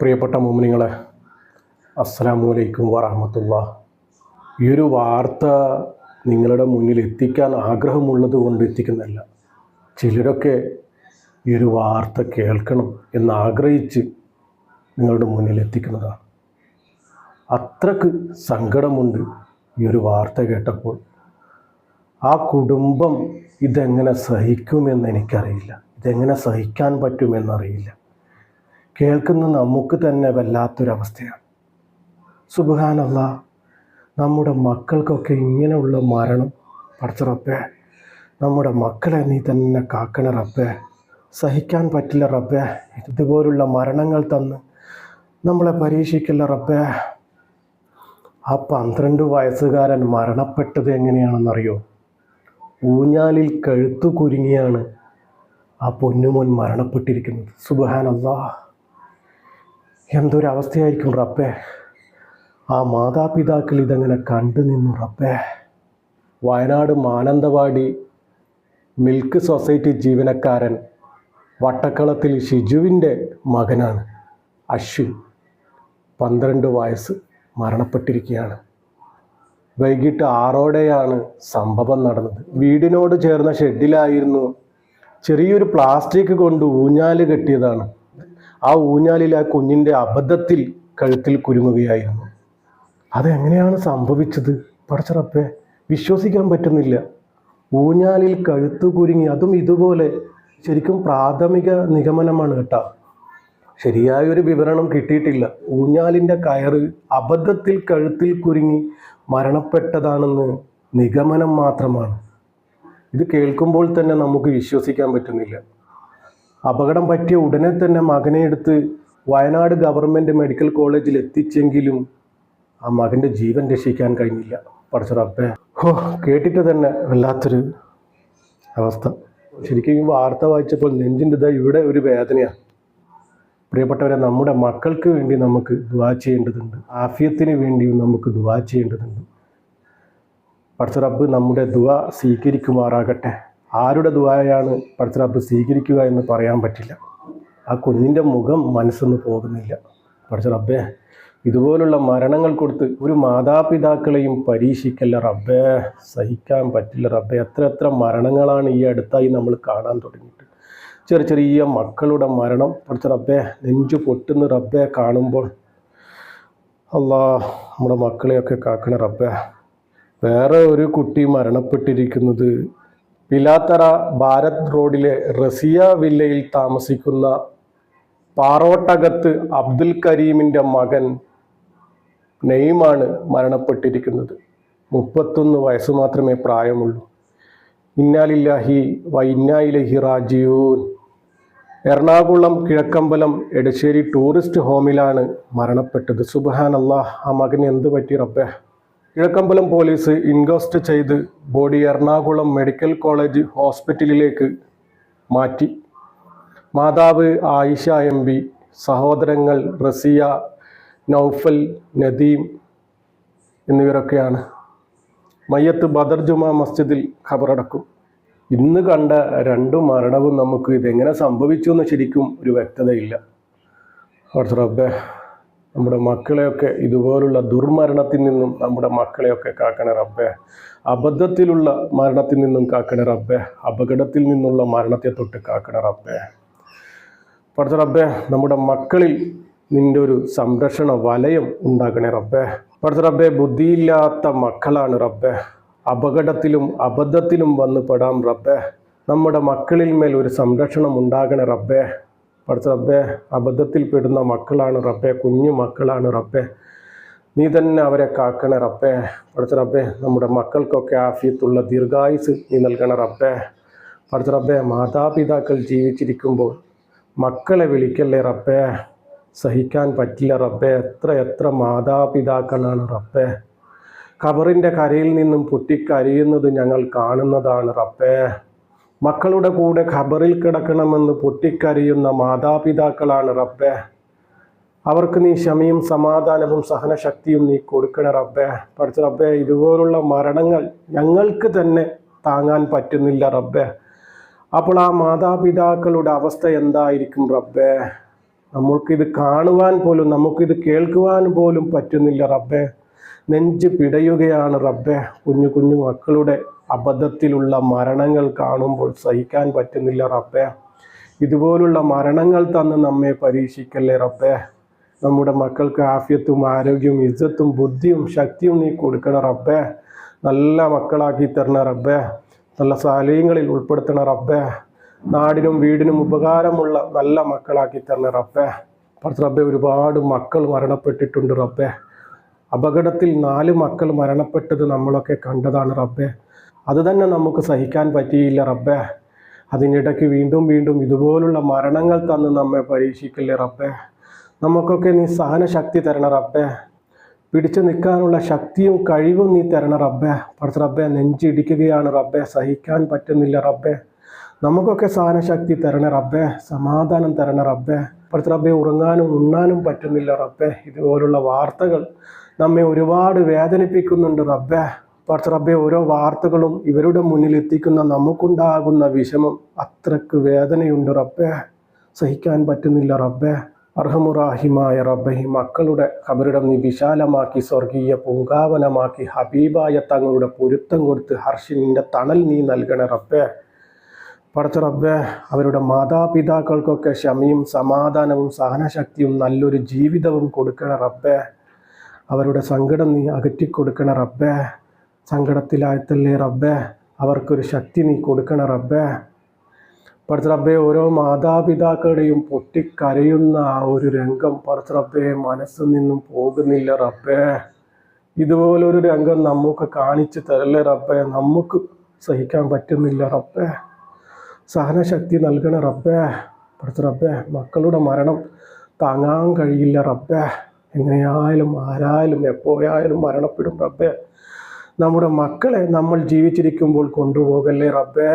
പ്രിയപ്പെട്ട മോമിനിങ്ങളെ അസ്സലാമു അലൈക്കും വറഹമത്തുള്ള. ഈ ഒരു വാർത്ത നിങ്ങളുടെ മുന്നിൽ എത്തിക്കാൻ ആഗ്രഹമുള്ളത് കൊണ്ട് എത്തിക്കുന്നില്ല ചിലരൊക്കെ ഈ ഒരു വാർത്ത കേൾക്കണം എന്ന് ആഗ്രഹിച്ച് നിങ്ങളുടെ മുന്നിൽ എത്തിക്കുന്നതാണ്. അത്രയ്ക്ക് സങ്കടമുണ്ട് ഈ ഒരു വാർത്ത കേട്ടപ്പോൾ. ആ കുടുംബം ഇതെങ്ങനെ സഹിക്കുമെന്ന് എനിക്കറിയില്ല. ഇതെങ്ങനെ സഹിക്കാൻ പറ്റുമെന്നറിയില്ല. കേൾക്കുന്ന നമുക്ക് തന്നെ വല്ലാത്തൊരവസ്ഥയാണ്. സുബാനല്ല നമ്മുടെ മക്കൾക്കൊക്കെ ഇങ്ങനെയുള്ള മരണം. പഠിച്ച നമ്മുടെ മക്കളെ നീ തന്നെ കാക്കണ റബ്ബേ സഹിക്കാൻ പറ്റില്ല റബ്ബേ ഇതുപോലുള്ള മരണങ്ങൾ തന്ന് നമ്മളെ പരീക്ഷിക്കില്ല റബ്ബേ. ആ പന്ത്രണ്ട് വയസ്സുകാരൻ മരണപ്പെട്ടത് എങ്ങനെയാണെന്നറിയോ? ഊഞ്ഞാലിൽ കഴുത്തു കുരുങ്ങിയാണ് ആ പൊന്നുമോൻ മരണപ്പെട്ടിരിക്കുന്നത്. സുബഹാനല്ലാ. എന്തൊരവസ്ഥയായിരിക്കും റബ്ബേ? ആ മാതാപിതാക്കൾ ഇതങ്ങനെ കണ്ടു നിന്നു റബ്ബേ. വയനാട് മാനന്തവാടി മിൽക്ക് സൊസൈറ്റി ജീവനക്കാരൻ വട്ടക്കളത്തിൽ ഷിജുവിന്റെ മകനാണ് അശ്വിൻ. പന്ത്രണ്ട് വയസ്സ് മരണപ്പെട്ടിരിക്കുകയാണ്. വൈകിട്ട് ആറോടെയാണ് സംഭവം നടന്നത്. വീടിനോട് ചേർന്ന ഷെഡിലായിരുന്നു ചെറിയൊരു പ്ലാസ്റ്റിക് കൊണ്ട് ഊഞ്ഞാൽ കെട്ടിയതാണ്. ആ ഊഞ്ഞാലിൽ ആ കുഞ്ഞിന്റെ അബദ്ധത്തിൽ കഴുത്തിൽ കുരുങ്ങുകയായിരുന്നു അതെങ്ങനെയാണ് സംഭവിച്ചത്? പടച്ചറപ്പേ വിശ്വസിക്കാൻ പറ്റുന്നില്ല. ഊഞ്ഞാലിൽ കഴുത്തു കുരുങ്ങി അതും ഇതുപോലെ ശരിക്കും പ്രാഥമിക നിഗമനമാണ് കേട്ടോ. ശരിയായൊരു വിവരണം കിട്ടിയിട്ടില്ല. ഊഞ്ഞാലിന്റെ കയറ് അബദ്ധത്തിൽ കഴുത്തിൽ കുരുങ്ങി മരണപ്പെട്ടതാണെന്ന് നിഗമനം മാത്രമാണ്. ഇത് കേൾക്കുമ്പോൾ തന്നെ നമുക്ക് വിശ്വസിക്കാൻ പറ്റുന്നില്ല. അപകടം പറ്റിയ ഉടനെ തന്നെ മകനെ എടുത്ത് വയനാട് ഗവൺമെന്റ് മെഡിക്കൽ കോളേജിൽ എത്തിച്ചെങ്കിലും ആ മകന്റെ ജീവൻ രക്ഷിക്കാൻ കഴിഞ്ഞില്ല. പഠിച്ച റബ്ബേ കേട്ടിട്ട് തന്നെ വല്ലാത്തൊരു അവസ്ഥ. ശരിക്കും വാർത്ത വായിച്ചപ്പോൾ നെഞ്ചിന്റെ ഇതാ ഇവിടെ ഒരു വേദനയാണ് പ്രിയപ്പെട്ടവരെ നമ്മുടെ മക്കൾക്ക് വേണ്ടി നമുക്ക് ദുവാ ചെയ്യേണ്ടതുണ്ട്. ആഫിയത്തിന് വേണ്ടിയും നമുക്ക് ദുവാ ചെയ്യേണ്ടതുണ്ട്. പഠിച്ച റബ്ബ് നമ്മുടെ ദുവ സ്വീകരിക്കുമാറാകട്ടെ. ആരുടെ ദുബായാണ് പഠിച്ച സ്വീകരിക്കുക എന്ന് പറയാൻ പറ്റില്ല. ആ കുഞ്ഞിന്റെ മുഖം മനസ്സൊന്ന് പോകുന്നില്ല. പഠിച്ച റബ്ബേ ഇതുപോലുള്ള മരണങ്ങൾ കൊടുത്ത് ഒരു മാതാപിതാക്കളെയും പരീക്ഷിക്കല്ല റബ്ബേ. സഹിക്കാൻ പറ്റില്ല റബ്ബേ. എത്ര എത്ര മരണങ്ങളാണ് ഈ അടുത്തായി നമ്മൾ കാണാൻ തുടങ്ങിയിട്ട്. ചെറിയ ചെറിയ മക്കളുടെ മരണം. പഠിച്ച റബ്ബേ നെഞ്ചു പൊട്ടുന്ന റബ്ബേ കാണുമ്പോൾ അല്ലാ നമ്മുടെ മക്കളെയൊക്കെ കാക്കണ റബ്ബേ. വേറെ ഒരു കുട്ടി മരണപ്പെട്ടിരിക്കുന്നത് പിലാത്തറ ഭാരത് റോഡിലെ റസിയ വില്ലയിൽ താമസിക്കുന്ന പാറോട്ടകത്ത് അബ്ദുൽ കരീമിന്റെ മകൻ നെയ്മാണ് മരണപ്പെട്ടിരിക്കുന്നത്. മുപ്പത്തൊന്ന് വയസ്സ് മാത്രമേ പ്രായമുള്ളൂ. ഇന്നാലില്ലാഹി വൈന്നായിലഹി റാജിയൂൻ എറണാകുളം കിഴക്കമ്പലം എടശ്ശേരി ടൂറിസ്റ്റ് ഹോമിലാണ് മരണപ്പെട്ടത്. സുബഹാൻ അള്ളാഹ് ആ മകന് എന്ത് പറ്റി റബ്ബേ? കിഴക്കമ്പലം പോലീസ് ഇൻക്വസ്റ്റ് ചെയ്ത് ബോഡി എറണാകുളം മെഡിക്കൽ കോളേജ് ഹോസ്പിറ്റലിലേക്ക് മാറ്റി. മാതാവ് ആയിഷ എം പി സഹോദരങ്ങൾ റസിയ നൗഫൽ നദീം എന്നിവരൊക്കെയാണ്. മയ്യത്ത് ബദർ ജുമാ മസ്ജിദിൽ ഖബറടക്കും. ഇന്ന് കണ്ട രണ്ടു മരണവും നമുക്ക് ഇതെങ്ങനെ സംഭവിച്ചു എന്ന് ശരിക്കും ഒരു വ്യക്തതയില്ല. റബ്ബേ. നമ്മുടെ മക്കളെയൊക്കെ ഇതുപോലുള്ള ദുർമരണത്തിൽ നിന്നും നമ്മുടെ മക്കളെയൊക്കെ കാക്കണ റബ്ബേ. അബദ്ധത്തിലുള്ള മരണത്തിൽ നിന്നും കാക്കണ റബ്ബേ. അപകടത്തിൽ നിന്നുള്ള മരണത്തെ തൊട്ട് കാക്കണ റബ്ബേ. പഠിച്ച റബ്ബേ നമ്മുടെ മക്കളിൽ നിന്റെ ഒരു സംരക്ഷണ വലയം ഉണ്ടാക്കണേ റബ്ബേ. പഠിച്ച റബ്ബേ ബുദ്ധിയില്ലാത്ത മക്കളാണ് റബ്ബേ. അപകടത്തിലും അബദ്ധത്തിലും വന്ന് പെടാം റബ്ബേ. നമ്മുടെ മക്കളിൽ മേൽ ഒരു സംരക്ഷണം ഉണ്ടാകണേ റബ്ബേ. പഠിച്ച റബ്ബെ അബദ്ധത്തിൽ പെടുന്ന മക്കളാണ് റബ്ബെ കുഞ്ഞു മക്കളാണ് റബ്ബെ. നീ തന്നെ അവരെ കാക്കണേ റബ്ബെ. പഠിച്ച റബ്ബെ നമ്മുടെ മക്കൾക്കൊക്കെ ആഫിയത്തുള്ള ദീർഘായുസ് നീ നൽകണ റബ്ബെ. പഠിച്ച റബ്ബെ മാതാപിതാക്കൾ ജീവിച്ചിരിക്കുമ്പോൾ മക്കളെ വിളിക്കല്ലേ റബ്ബെ? സഹിക്കാൻ പറ്റില്ല റബ്ബെ. എത്ര എത്ര മാതാപിതാക്കളാണ് റബ്ബെ. ഖബറിന്റെ കരയിൽ നിന്നും പൊട്ടിക്കരയുന്നത് ഞങ്ങൾ കാണുന്നതാണ് റബ്ബേ. മക്കളുടെ കൂടെ ഖബറിൽ കിടക്കണമെന്ന് പൊട്ടിക്കരയുന്ന മാതാപിതാക്കളാണ് റബ്ബേ. അവർക്ക് നീ ക്ഷമയും സമാധാനവും സഹനശക്തിയും നീ കൊടുക്കണ റബ്ബേ. പഠിച്ച റബ്ബേ ഇതുപോലുള്ള മരണങ്ങൾ ഞങ്ങൾക്ക് തന്നെ താങ്ങാൻ പറ്റുന്നില്ല റബ്ബേ. അപ്പോൾ ആ മാതാപിതാക്കളുടെ അവസ്ഥ എന്തായിരിക്കും റബ്ബേ? നമ്മൾക്കിത് കാണുവാൻ പോലും നമുക്കിത് കേൾക്കുവാൻ പോലും പറ്റുന്നില്ല റബ്ബേ. നെഞ്ച് പിടയുകയാണ് റബ്ബേ. കുഞ്ഞു കുഞ്ഞു മക്കളുടെ അബദ്ധത്തിലുള്ള മരണങ്ങൾ കാണുമ്പോൾ സഹിക്കാൻ പറ്റുന്നില്ല റബ്ബേ. ഇതുപോലുള്ള മരണങ്ങൾ തന്ന് നമ്മെ പരീക്ഷിക്കല്ലേ റബ്ബേ. നമ്മുടെ മക്കൾക്ക് ആഫ്യത്തും ആരോഗ്യവും ഇജ്ജത്തും ബുദ്ധിയും ശക്തിയും നീ കൊടുക്കണം റബ്ബേ. നല്ല മക്കളാക്കി തരണ റബ്ബേ. നല്ല സാലയങ്ങളിൽ ഉൾപ്പെടുത്തണ റബ്ബേ. നാടിനും വീടിനും ഉപകാരമുള്ള നല്ല മക്കളാക്കി തരണ റബ്ബേ. പറഞ്ഞ റബ്ബെ ഒരുപാട് മക്കൾ മരണപ്പെട്ടിട്ടുണ്ട് റബ്ബേ. അപകടത്തിൽ നാല് മക്കൾ മരണപ്പെട്ടത് നമ്മളൊക്കെ കണ്ടതാണ് റബ്ബേ. അത് തന്നെ നമുക്ക് സഹിക്കാൻ പറ്റിയില്ല റബ്ബേ. അതിനിടയ്ക്ക് വീണ്ടും വീണ്ടും ഇതുപോലുള്ള മരണങ്ങൾ തന്ന് നമ്മെ പരീക്ഷിക്കില്ലേ റബ്ബേ. നമുക്കൊക്കെ നീ സഹനശക്തി തരണ റബ്ബേ. പിടിച്ചു നിൽക്കാനുള്ള ശക്തിയും കഴിവും നീ തരണ റബ്ബേ. പഠിച്ച റബ്ബേ നെഞ്ചിടിക്കുകയാണ് റബ്ബേ. സഹിക്കാൻ പറ്റുന്നില്ല റബ്ബേ. നമുക്കൊക്കെ സഹനശക്തി തരണ റബ്ബേ. സമാധാനം തരണ റബ്ബേ. പഠിച്ച റബ്ബേ ഉറങ്ങാനും ഉണ്ണാനും പറ്റുന്നില്ല റബ്ബേ. ഇതുപോലുള്ള വാർത്തകൾ നമ്മെ ഒരുപാട് വേദനിപ്പിക്കുന്നുണ്ട് റബ്ബേ. പടച്ച റബ്ബെ ഓരോ വാർത്തകളും ഇവരുടെ മുന്നിൽ എത്തിക്കുന്ന നമുക്കുണ്ടാകുന്ന വിഷമം അത്രയ്ക്ക് വേദനയുണ്ട് റബ്ബേ. സഹിക്കാൻ പറ്റുന്നില്ല റബ്ബേ. അർഹമുറാഹിമായ റബ്ബെ മക്കളുടെ കബറിടം നീ വിശാലമാക്കി സ്വർഗീയ പൂങ്കാവനമാക്കി ഹബീബായ തങ്ങളുടെ പൊരുത്തം കൊടുത്ത് ഹർഷിന്റെ തണൽ നീ നൽകണ റബ്ബേ. പടച്ച റബ്ബെ അവരുടെ മാതാപിതാക്കൾക്കൊക്കെ ക്ഷമയും സമാധാനവും സഹനശക്തിയും നല്ലൊരു ജീവിതവും കൊടുക്കണ റബ്ബേ. അവരുടെ സങ്കടം നീ അകറ്റിക്കൊടുക്കണ റബ്ബേ. സങ്കടത്തിലായത്തല്ലേ റബ്ബേ. അവർക്കൊരു ശക്തി നീ കൊടുക്കണ റബ്ബേ. പടച്ച റബ്ബേ ഓരോ മാതാപിതാക്കളുടെയും പൊട്ടിക്കരയുന്ന ആ ഒരു രംഗം പടച്ച റബ്ബേ മനസ്സിൽ നിന്നും പോകുന്നില്ല റബ്ബേ. ഇതുപോലൊരു രംഗം നമുക്ക് കാണിച്ചു തരല്ലേ റബ്ബേ. നമുക്ക് സഹിക്കാൻ പറ്റുന്നില്ല റബ്ബേ. സഹനശക്തി നൽകണ റബ്ബേ. പടച്ച റബ്ബേ മക്കളുടെ മരണം താങ്ങാൻ കഴിയില്ല റബ്ബേ. എങ്ങനെയായാലും ആരായാലും എപ്പോഴായാലും മരണപ്പെടും റബ്ബേ. നമ്മുടെ മക്കളെ നമ്മൾ ജീവിച്ചിരിക്കുമ്പോൾ കൊണ്ടുപോകല്ലേ റബ്ബേ?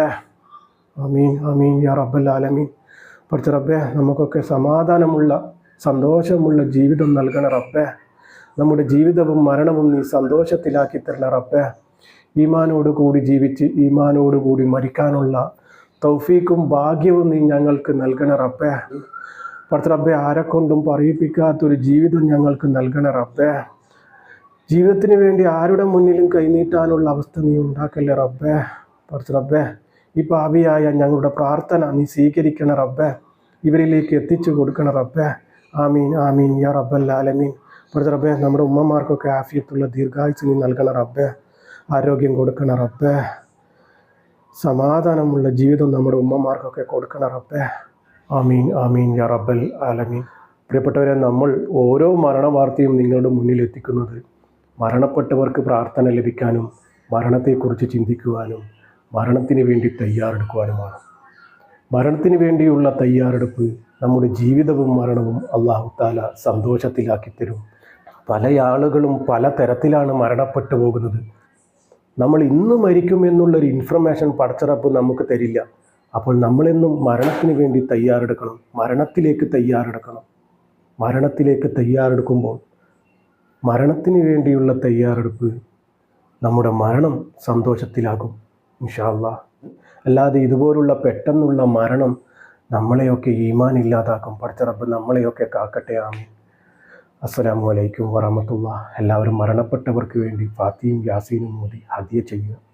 അമീൻ അമീൻ യാ റബ്ബൽ ആലമീൻ. പഠിച്ച റബ്ബേ നമുക്കൊക്കെ സമാധാനമുള്ള സന്തോഷമുള്ള ജീവിതം നൽകണ റബ്ബേ. നമ്മുടെ ജീവിതവും മരണവും നീ സന്തോഷത്തിലാക്കി തരണ റബ്ബേ. ഈമാനോട് കൂടി ജീവിച്ച് ഈമാനോടുകൂടി മരിക്കാനുള്ള തൗഫീക്കും ഭാഗ്യവും നീ ഞങ്ങൾക്ക് നൽകണ റബ്ബേ. പഠിച്ച റബ്ബെ ആരെക്കൊണ്ടും പറയിപ്പിക്കാത്തൊരു ജീവിതം ഞങ്ങൾക്ക് നൽകണ റബ്ബേ. ജീവിതത്തിന് വേണ്ടി ആരുടെ മുന്നിലും കൈനീട്ടാനുള്ള അവസ്ഥ നീ ഉണ്ടാക്കല്ലേ റബ്ബേ? പഠിച്ച റബ്ബേ ഈ പാപിയായ ഞങ്ങളുടെ പ്രാർത്ഥന നീ സ്വീകരിക്കണ റബ്ബേ. ഇവരിലേക്ക് എത്തിച്ചു കൊടുക്കണ റബ്ബേ. ആമീൻ ആമീൻ യാ റബ്ബൽ ആലമീൻ. പഠിച്ച റബ്ബേ നമ്മുടെ ഉമ്മമാർക്കൊക്കെ ആഫിയത്തുള്ള ദീർഘായുസ് നീ നൽകണ റബ്ബേ. ആരോഗ്യം കൊടുക്കണ റബ്ബേ. സമാധാനമുള്ള ജീവിതം നമ്മുടെ ഉമ്മമാർക്കൊക്കെ കൊടുക്കണ റബ്ബേ. ആമീൻ ആമീൻ യാ റബ്ബൽ ആലമീൻ. പ്രിയപ്പെട്ടവരെ നമ്മൾ ഓരോ മരണവാർത്തയും നിങ്ങളുടെ മുന്നിൽ എത്തിക്കുന്നത് മരണപ്പെട്ടവർക്ക് പ്രാർത്ഥന ലഭിക്കാനും മരണത്തെക്കുറിച്ച് ചിന്തിക്കുവാനും മരണത്തിന് വേണ്ടി തയ്യാറെടുക്കുവാനുമാണ്. മരണത്തിന് വേണ്ടിയുള്ള തയ്യാറെടുപ്പ് നമ്മുടെ ജീവിതവും മരണവും അള്ളാഹു താല സന്തോഷത്തിലാക്കി തരും പല ആളുകളും പല തരത്തിലാണ് മരണപ്പെട്ടു പോകുന്നത്. നമ്മൾ ഇന്ന് മരിക്കും എന്നുള്ളൊരു ഇൻഫർമേഷൻ പടച്ചിറപ്പ് നമുക്ക് തരില്ല. അപ്പോൾ നമ്മളെന്നും മരണത്തിന് വേണ്ടി തയ്യാറെടുക്കണം. മരണത്തിലേക്ക് തയ്യാറെടുക്കണം. മരണത്തിലേക്ക് തയ്യാറെടുക്കുമ്പോൾ മരണത്തിന് വേണ്ടിയുള്ള തയ്യാറെടുപ്പ് നമ്മുടെ മരണം സന്തോഷത്തിലാകും ഇൻഷാല്ല അല്ലാതെ ഇതുപോലുള്ള പെട്ടെന്നുള്ള മരണം നമ്മളെയൊക്കെ ഈമാൻ ഇല്ലാതാക്കും പഠിച്ചറപ്പ് നമ്മളെയൊക്കെ കാക്കട്ടെ ആമീൻ. അസ്സലാമു അലൈക്കും വറഹമത്തുള്ള എല്ലാവരും മരണപ്പെട്ടവർക്ക് വേണ്ടി ഫാത്തിയും യാസീനും മോദി ഹദിയ ചെയ്യുക.